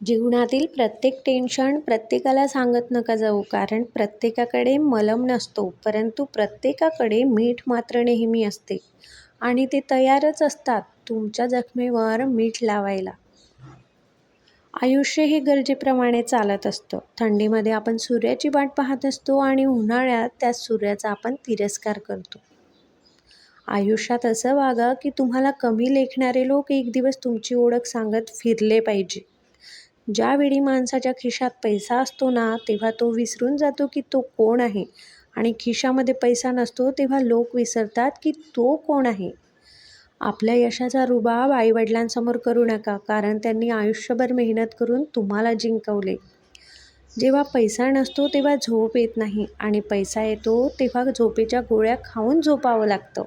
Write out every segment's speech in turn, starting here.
जीवनातील प्रत्येक टेन्शन प्रत्येकाला सांगत नका जाऊ कारण प्रत्येकाकडे मलम नसतो परंतु प्रत्येकाकडे मीठ मात्र नेहमी असते आणि ते तयारच असतात तुमच्या जखमेवर मीठ लावायला. आयुष्य हे गरजेप्रमाणे चालत असतं. थंडीमध्ये आपण सूर्याची वाट पाहत असतो आणि उन्हाळ्यात त्या सूर्याचा आपण तिरस्कार करतो. आयुष्यात असं वागा की तुम्हाला कमी लेखणारे लोक एक दिवस तुमची ओळख सांगत फिरले पाहिजे. ज्यावेळी माणसाच्या खिशात पैसा असतो ना तेव्हा तो विसरून जातो की तो कोण आहे? आणि खिशामध्ये पैसा नसतो तेव्हा लोक विसरतात की तो कोण आहे? आपल्या यशाचा रुबाब आईवडिलांसमोर करू नका कारण त्यांनी आयुष्यभर मेहनत करून तुम्हाला जिंकवले. जेव्हा पैसा नसतो तेव्हा झोप येत नाही. आणि पैसा येतो तेव्हा झोपेच्या गोळ्या खाऊन झोपावं लागतं.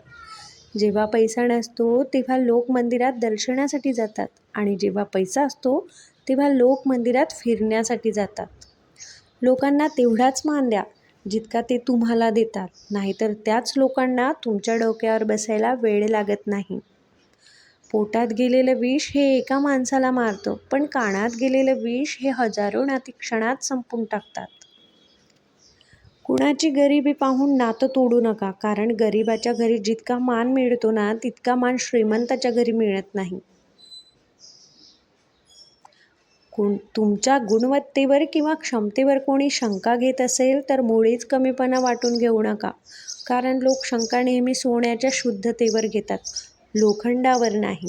जेव्हा पैसा नसतो तेव्हा लोक मंदिरात दर्शनासाठी जातात. आणि जेव्हा पैसा असतो तेव्हा लोक मंदिरात फिरण्यासाठी जातात. लोकांना तेवढाच मान द्या जितका ते तुम्हाला देतात. नाहीतर त्याच लोकांना तुमच्या डोक्यावर बसायला वेळ लागत नाही. पोटात गेलेलं विष हे एका माणसाला मारतं पण कानात गेलेलं विष हे हजारो नाती क्षणात संपून टाकतात. कुणाची गरिबी पाहून नातं तोडू नका कारण गरिबाच्या घरी जितका मान मिळतो ना तितका मान श्रीमंताच्या घरी मिळत नाही. कोण तुमच्या गुणवत्तेवर किंवा क्षमतेवर कोणी शंका घेत असेल तर मुळीच कमीपणा वाटून घेऊ नका. कारण लोक शंका नेहमी सोन्याच्या शुद्धतेवर घेतात लोखंडावर नाही.